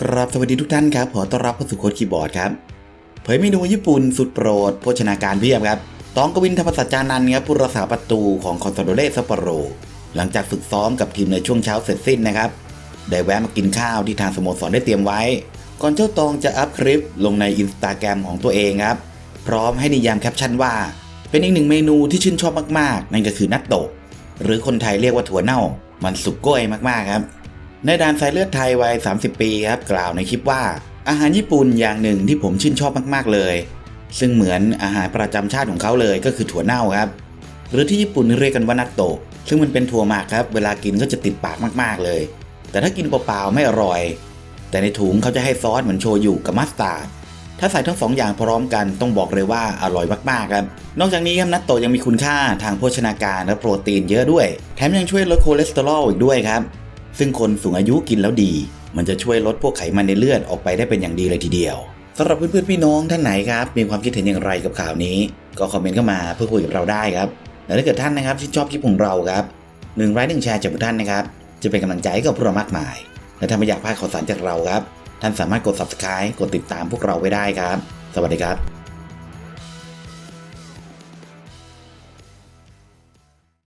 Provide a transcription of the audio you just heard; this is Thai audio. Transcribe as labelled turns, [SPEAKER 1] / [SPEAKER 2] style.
[SPEAKER 1] ครับสวัสดีทุกท่านครับ ขอต้อนรับเข้าสู่โค้ดคีย์บอร์ดครับ เผยเมนูญี่ปุ่นสุดโปรด โภชนาการเพียบครับ ตองกวินธรรมสัจจานันท์ครับผู้รักษาประตูของคอนซโดเลซัปโปโร หลังจากฝึกซ้อมกับทีมในช่วงเช้าเสร็จสิ้นนะครับ ได้แวะมากินข้าวที่ทางสโมสรได้เตรียมไว้ ก่อนเจ้าตองจะอัพคลิปลงในอินสตาแกรมของตัวเองครับ พร้อมให้นิยามแคปชั่นว่า เป็นอีกหนึ่งเมนูที่ชื่นชอบมากๆ นั่นก็คือนัตโตะหรือคนไทยเรียกว่าถั่วเน่า มันสุกโก้ยมากๆครับ ในดานสายเลือดไทยวัย 30 ปีครับกล่าวในคลิปว่า อาหารญี่ปุ่นอย่างหนึ่งที่ผมชื่นชอบมากๆเลย ซึ่งเหมือนอาหารประจำชาติของเขาเลยก็คือถั่วเน่าครับ หรือที่ญี่ปุ่นเรียกกันว่านัตโตะซึ่งมันเป็นถั่วหมักครับ เวลากินก็จะติดปากมากๆเลย แต่ถ้ากินเปล่าๆไม่อร่อย แต่ในถุงเขาจะให้ซอสเหมือนโชยุกับมัสตาร์ดถ้าใส่ทั้งสองอย่างพร้อมกันต้องบอกเลยว่าอร่อยมากๆครับ นอกจากนี้ครับนัตโตะยังมีคุณค่าทางโภชนาการและโปรตีนเยอะด้วย แถมยังช่วยลดคอเลสเตอรอลอีกด้วยครับ ซึ่งคนสูงอายุกินแล้วดี มันจะช่วยลดพวกไขมันในเลือดออกไปได้เป็นอย่างดีเลยทีเดียวสำหรับเพื่อนๆพี่น้องท่านไหนครับ มีความคิดเห็นอย่างไรกับข่าวนี้ ก็คอมเมนต์เข้ามาเพื่อคุยกับเราได้ครับและถ้าเกิดท่านนะครับที่ชอบคลิปของเราครับหนึ่งไลค์หนึ่งแชร์จากทุกท่านนะครับ จะเป็นกำลังใจให้กับพวกเรามากมาย และถ้าไม่อยากพลาดข่าวสารจากเราครับ ท่านสามารถกด subscribe กดติดตามพวกเราไว้ได้ครับ สวัสดีครับ